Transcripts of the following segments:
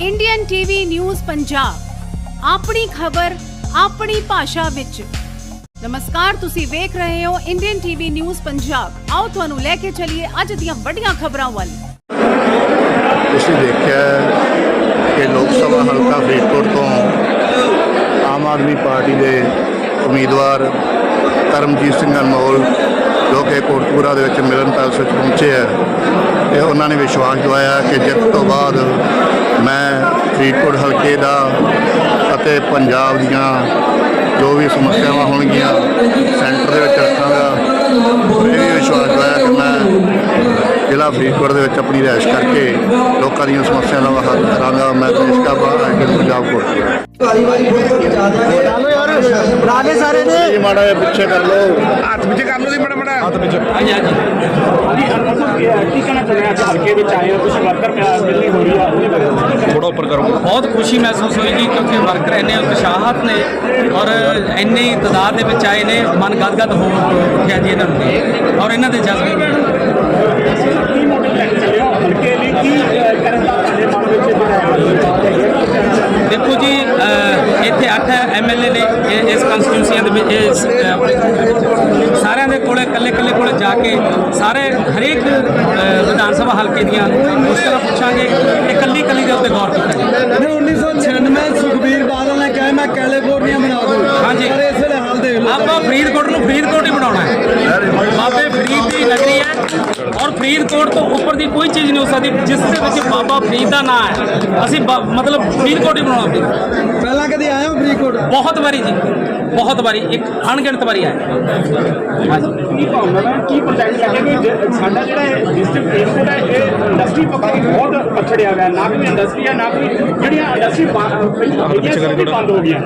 Indian TV news Punjab ਆਪਣੀ ਖਬਰ, ਆਪਣੀ ਭਾਸ਼ਾ ਵਿੱਚ। ਨਮਸਕਾਰ, ਤੁਸੀਂ ਵੇਖ ਰਹੇ ਹੋ ਇੰਡੀਅਨ ਟੀਵੀ ਨਿਊਜ਼ ਪੰਜਾਬ ਆਓ ਤੁਹਾਨੂੰ ਲੈ ਕੇ ਚੱਲੀਏ ਅੱਜ ਦੀਆਂ ਵੱਡੀਆਂ ਖਬਰਾਂ ਵੱਲ। ਤੁਸੀਂ ਦੇਖਿਆ ਕਿ ਲੋਕ ਸਭਾ ਹਲਕਾ ਫਰੀਦਕੋਟ ਤੋਂ ਆਮ ਆਦਮੀ ਪਾਰਟੀ ਦੇ ਉਮੀਦਵਾਰ ਕਰਮਜੀਤ ਸਿੰਘ ਅਨਮੋਲ ਜੋ ਕਿ ਕੋਟਪੂਰਾ ਦੇ ਵਿੱਚ ਮਿਲਨ ਪੈਲਸ ਵਿੱਚ ਪਹੁੰਚੇ ਹੈ, ਤੇ ਉਹਨਾਂ ਨੇ ਵਿਸ਼ਵਾਸ ਦਿਵਾਇਆ ਕਿ ਜਿੱਤ ਤੋਂ ਬਾਅਦ ਫਰੀਦਕੋਟ ਹਲਕੇ ਦਾ ਅਤੇ ਪੰਜਾਬ ਦੀਆਂ ਜੋ ਵੀ ਸਮੱਸਿਆਵਾਂ ਹੋਣਗੀਆਂ, ਸੈਂਟਰ ਦੇ ਵਿੱਚ ਰੱਖਾਂਗਾ। ਇਹ ਵੀ ਵਿਸ਼ਵਾਸ ਦਿਵਾਇਆ ਕਿ ਮੈਂ ਜ਼ਿਲ੍ਹਾ ਫਰੀਦਕੋਟ ਦੇ ਵਿੱਚ ਆਪਣੀ ਰਿਹਾਇਸ਼ ਕਰਕੇ ਲੋਕਾਂ ਦੀਆਂ ਸਮੱਸਿਆਵਾਂ ਦਾ ਹੱਲ ਕਰਾਂਗਾ। ਮੈਂ ਦੇਸ਼ ਦਾ ਬਾਹਰ ਪੰਜਾਬ ਕੋਲ। ਵਾਰੀ ਵਾਰੀ ਫੋਟੋ ਖਿਚਾ ਦਿਆਂਗੇ ਹਲੋ ਯਾਰ। ਲਾਗੇ ਸਾਰੇ ਨੇ। ਜੀ ਮਾੜਾ ਜਿਹਾ ਪਿੱਛੇ ਕਰ ਲਓ। ਹੱਥ ਵਿੱਚ ਕਰ ਲਓ ਜੀ ਮੜਾ ਮੜਾ। ਹੱਥ ਵਿੱਚ ਹਾਂਜੀ ਹਾਂਜੀ। ਹਾਂਜੀ ਅਰਮਨ ਸਾਹਿਬ ਕੀ ਕਹਿਣਾ ਚਾਹੁੰਦੇ ਆ? ਅੱਜ ਹਲਕੇ ਵਿੱਚ ਆਏ ਹੋ ਕੁਝ ਵਰਕਰ ਮਿਲ- ਮਿਲਣੀ ਹੋ ਰਹੀ ਆ ਉਹਦੇ ਬਾਰੇ ਥੋੜਾ ਉੱਪਰ ਕਰੋ। ਬਹੁਤ ਖੁਸ਼ੀ ਮਹਿਸੂਸ ਹੋਈ ਜੀ ਕਿਉਂਕਿ ਵਰਕਰ ਇੰਨੇ ਉਤਸ਼ਾਹਤ ਨੇ ਔਰ ਇੰਨੀ ਤਾਦਾਦ ਦੇ ਵਿੱਚ ਆਏ ਨੇ ਮਨ ਗਦਗਦ ਹੋ ਉੱਠਿਆ ਜੀ ਇਹਨਾਂ ਨੂੰ। ਔਰ ਇਹਨਾਂ ਦੇ ਜਜ਼ਬੇ ਵੀ ਕੀ ਮੋਟਿਵ ਲੈ ਕੇ ਚੱਲੇ ਹੋ ਹਲਕੇ ਲਈ ਕੀ ਅਹ, ਕਰਨ ਦਾ ਤੁਹਾਡੇ ਮਨ ਵਿੱਚ ਜਿਹੜਾ ਦੇਖੋ ਜੀ ਅਹ, ਇੱਥੇ 8 ਐਮਐਲਏ ਨੇ ਇਹ- ਇਸ ਕੰਸਟੀਟਿਊਂਸੀਆਂ ਦੇ ਵਿੱਚ ਇਸ, ਅਹ, ਸਾਰਿਆਂ ਦੇ ਕੋਲੇ ਕੱਲੇ ਕੱਲੇ ਕੋਲੇ ਜਾ ਕੇ ਸਾਰੇ ਹਰੇਕ ਵਿਧਾਨ ਸਭਾ ਹਲਕੇ ਦੀਆਂ ਮੁਸ਼ਕਲਾਂ ਪੁੱਛਾਂਗੇ ਤੇ ਕੱਲੀ ਕੱਲੀ ਦੇ ਉੱਤੇ ਗੌਰ ਕੀਤਾ ਜਾਏ 1996 ਸੁਖਬੀਰ ਬਾਦਲ ਨੇ ਕਿਹਾ ਮੈਂ ਕੈਲੀਫੋਰਨੀਆ ਬਣਾ ਦੂੰ ਹਾਂਜੀ। ਪਰ ਇਸ ਵੇਲੇ ਹਾਲ ਦੇਖ ਲਓ। ਆਪਾਂ ਫਰੀਦਕੋਟ ਨੂੰ ਫਰੀਦਕੋਟ ਬਾਬੇ ਫਰੀਦ ਦੀ ਨਗਰੀ ਹੈ ਔਰ ਫਰੀਦਕੋਟ ਤੋਂ ਉੱਪਰ ਦੀ ਕੋਈ ਚੀਜ਼ ਨਹੀਂ ਹੋ ਸਕਦੀ ਜਿਸ ਦੇ ਵਿੱਚ ਬਾਬਾ ਫਰੀਦ ਦਾ ਨਾਮ ਹੈ। ਅਸੀਂ ਮਤਲਬ ਫਰੀਦਕੋਟ ਹੀ ਬਣਾਉਣਾ ਫਰੀਦ ਪਹਿਲਾਂ ਕਦੇ ਆਏ ਹੋ ਫਰੀਦਕੋਟ? ਬਹੁਤ ਵਾਰੀ ਜੀ ਬਹੁਤ ਵਾਰੀ ਇੱਕ ਅਣਗਿਣਤ ਵਾਰੀ ਆਏ। ਹਾਂਜੀ ਕੀ ਭਾਵਨਾ ਹੈ? ਕੀ ਪ੍ਰੋਜੈਕਟ ਲੱਗੇ ਸਾਡਾ ਜਿਹੜਾ ਡਿਸਟ੍ਰਿਕਟ ਫਰੀਦਕੋਟ ਹੈ ਇਹ ਇੰਡਸਟਰੀ ਪੱਖੋਂ ਬਹੁਤ ਪਛੜਿਆ ਹੋਇਆ ਨਾ ਕੋਈ ਇੰਡਸਟਰੀ ਹੈ ਨਾ ਕੋਈ ਜਿਹੜੀਆਂ ਇੰਡਸਟਰੀ ਹੈਗੀਆਂ ਸਭ ਵੀ ਬੰਦ ਹੋ ਗਈਆਂ।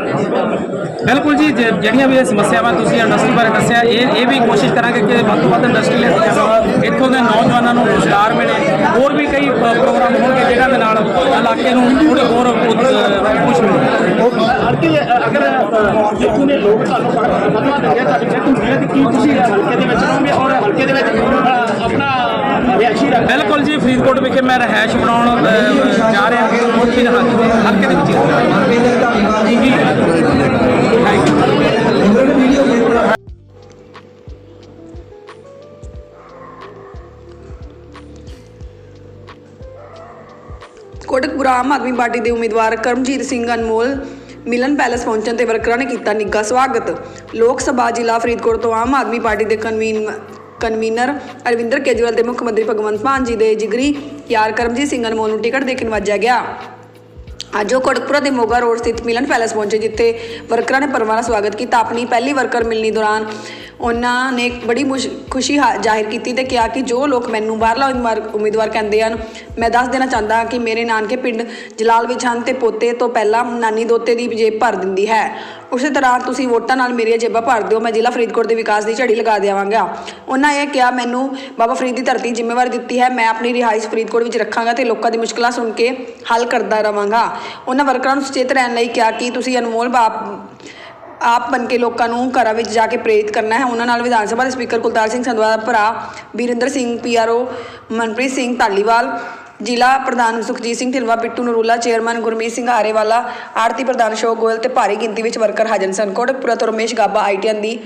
ਬਿਲਕੁਲ ਜੀ ਜਿਹੜੀਆਂ ਵੀ ਇਹ ਸਮੱਸਿਆਵਾਂ ਤੁਸੀਂ ਇੰਡਸਟਰੀ ਬਾਰੇ ਦੱਸਿਆ ਇਹ ਇਹ ਵੀ ਕੋਸ਼ਿਸ਼ ਕਰਾਂਗੇ ਕਿ ਵੱਧ ਤੋਂ ਵੱਧ ਇੰਡਸਟਰੀ ਲੈ ਕੇ ਇੱਥੋਂ ਦੇ ਨੌਜਵਾਨਾਂ ਨੂੰ ਰੋਜ਼ਗਾਰ ਮਿਲੇ। ਹੋਰ ਵੀ ਕਈ ਪ੍ਰੋਗਰਾਮ ਹੋਣਗੇ ਜਿਹਨਾਂ ਦੇ ਨਾਲ ਇਲਾਕੇ ਨੂੰ ਥੋੜੀ ਹੋਰ ਪੁਸ਼ ਮਿਲੇ। ਅ, ਅਗਰ ਇੱਥੋਂ ਦੇ ਲੋਕ ਤੁਹਾਨੂੰ ਮਤਲਬ ਦਿੰਦੇ ਤੁਹਾਡੀ ਜਿੱਤ ਹੁੰਦੀ ਹੈ ਤੇ ਕੀ ਤੁਸੀਂ ਹਲਕੇ ਦੇ ਵਿੱਚ ਰਹੋਗੇ ਔਰ ਹਲਕੇ ਦੇ ਵਿੱਚ ਆਪਣਾ ਰਿਹਾਇਸ਼ੀ ਰੱਖ ਬਿਲਕੁਲ ਜੀ ਫਰੀਦਕੋਟ ਵਿਖੇ ਮੈਂ ਰਹਿائش ਬਣਾਉਣ ਜਾ ਰਿਹਾ ਮੋਤੀ ਨਹਾਜੀ ਦੇ ਹਲਕੇ ਦੇ ਵਿੱਚ ਹੀ ਹਾਂ। ਕੋਟਕਪੁਰਾ ਆਮ ਆਦਮੀ ਪਾਰਟੀ ਦੇ ਉਮੀਦਵਾਰ ਕਰਮਜੀਤ ਸਿੰਘ ਅਨਮੋਲ ਮਿਲਨ ਪੈਲੇਸ ਪਹੁੰਚਣ ਤੇ ਵਰਕਰਾਂ ਨੇ ਕੀਤਾ ਨਿੱਘਾ ਸਵਾਗਤ। ਲੋਕ ਸਭਾ ਜ਼ਿਲ੍ਹਾ ਫਰੀਦਕੋਟ ਤੋਂ ਆਮ ਆਦਮੀ ਪਾਰਟੀ ਦੇ ਕਨਵੀਨ ਕਨਵੀਨਰ ਅਰਵਿੰਦਰ ਕੇਜਰੀਵਾਲ ਦੇ ਮੁੱਖ ਮੰਤਰੀ ਭਗਵੰਤ ਮਾਨ ਜੀ ਦੇ ਜਿਗਰੀ ਯਾਰ ਕਰਮਜੀਤ ਸਿੰਘ ਅਨਮੋਲ ਨੂੰ ਟਿਕਟ ਦੇ ਕੇ ਨਵਾਜਿਆ ਗਿਆ। ਅੱਜ ਉਹ ਕੋਟਕਪੁਰਾ ਦੇ ਮੋਗਾ ਰੋਡ ਸਥਿਤ ਮਿਲਨ ਪੈਲੇਸ ਪਹੁੰਚੇ, ਜਿੱਥੇ ਵਰਕਰਾਂ ਨੇ ਪਰਵਾਨਾ ਸਵਾਗਤ ਕੀਤਾ। ਆਪਣੀ ਪਹਿਲੀ ਵਰਕਰ ਮਿਲਣੀ ਦੌਰਾਨ ਉਹਨਾਂ ਨੇ ਬੜੀ ਮੁਸ਼- ਖੁਸ਼ੀ ਹਾ- ਜ਼ਾਹਿਰ ਕੀਤੀ ਤੇ ਕਿਹਾ ਕਿ ਜੋ ਲੋਕ ਮੈਨੂੰ ਬਾਹਰਲਾ ਉਮੀਦਵਾਰ ਉਮੀਦਵਾਰ ਕਹਿੰਦੇ ਹਨ, ਮੈਂ ਦੱਸ ਦੇਣਾ ਚਾਹੁੰਦਾ ਹਾਂ ਕਿ ਮੇਰੇ ਨਾਨਕੇ ਪਿੰਡ ਜਲਾਲ ਵਿੱਚ ਹਨ ਤੇ ਪੋਤੇ ਤੋਂ ਪਹਿਲਾਂ ਨਾਨੀ ਦੋਤੇ ਦੀ ਜੇਬ ਭਰ ਦਿੰਦੀ ਹੈ। ਉਸੇ ਤਰ੍ਹਾਂ ਤੁਸੀਂ ਵੋਟਾਂ ਨਾਲ ਮੇਰੀਆਂ ਜੇਬਾਂ ਭਰ ਦਿਓ, ਮੈਂ ਜ਼ਿਲ੍ਹਾ ਫਰੀਦਕੋਟ ਦੇ ਵਿਕਾਸ ਦੀ ਝੜੀ ਲਗਾ ਦੇਵਾਂਗਾ। ਉਹਨਾਂ ਇਹ ਕਿਹਾ, ਮੈਨੂੰ ਬਾਬਾ ਫਰੀਦ ਦੀ ਧਰਤੀ ਜ਼ਿੰਮੇਵਾਰੀ ਦਿੱਤੀ ਹੈ, ਮੈਂ ਆਪਣੀ ਰਿਹਾਇਸ਼ ਫਰੀਦਕੋਟ ਵਿੱਚ ਰੱਖਾਂਗਾ ਤੇ ਲੋਕਾਂ ਦੀ ਮੁਸ਼ਕਲਾਂ ਸੁਣ ਕੇ ਹੱਲ ਕਰਦਾ ਰਵਾਂਗਾ। ਉਹਨਾਂ ਵਰਕਰਾਂ ਨੂੰ ਸੁਚੇਤ ਰਹਿਣ ਲਈ ਕਿਹਾ ਕਿ ਤੁਸੀਂ ਅਨਮੋਲ ਬਾਪ ਆਪ ਬਣ ਕੇ ਲੋਕਾਂ ਨੂੰ ਘਰਾਂ ਵਿੱਚ ਜਾ ਕੇ ਪ੍ਰੇਰਿਤ ਕਰਨਾ ਹੈ। ਉਹਨਾਂ ਨਾਲ ਵਿਧਾਨ ਸਭਾ ਦੇ ਸਪੀਕਰ ਕੁਲਤਾਰ ਸਿੰਘ ਸੰਧਵਾ ਦਾ ਭਰਾ ਵੀਰਿੰਦਰ ਸਿੰਘ ਪੀਆਰਓ ਮਨਪ੍ਰੀਤ ਸਿੰਘ ਧਾਲੀਵਾਲ ਜ਼ਿਲ੍ਹਾ ਪ੍ਰਧਾਨ ਸੁਖਜੀਤ ਸਿੰਘ ਢਿਲਵਾ, ਬਿੱਟੂ ਨਰੂਲਾ, ਚੇਅਰਮੈਨ ਗੁਰਮੀਤ ਸਿੰਘ ਆਰੇਵਾਲਾ ਆਰਤੀ ਪ੍ਰਧਾਨ ਅਸ਼ੋਕ ਗੋਇਲ ਤੇ ਭਾਰੀ ਗਿਣਤੀ ਵਿੱਚ ਵਰਕਰ ਹਾਜ਼ਰ ਸਨ। ਕੋਟਕਪੁਰਾ ਤੋਂ ਰਮੇਸ਼ ਗਾਬਾ ਆਈਟੀਐਨ ਦੀ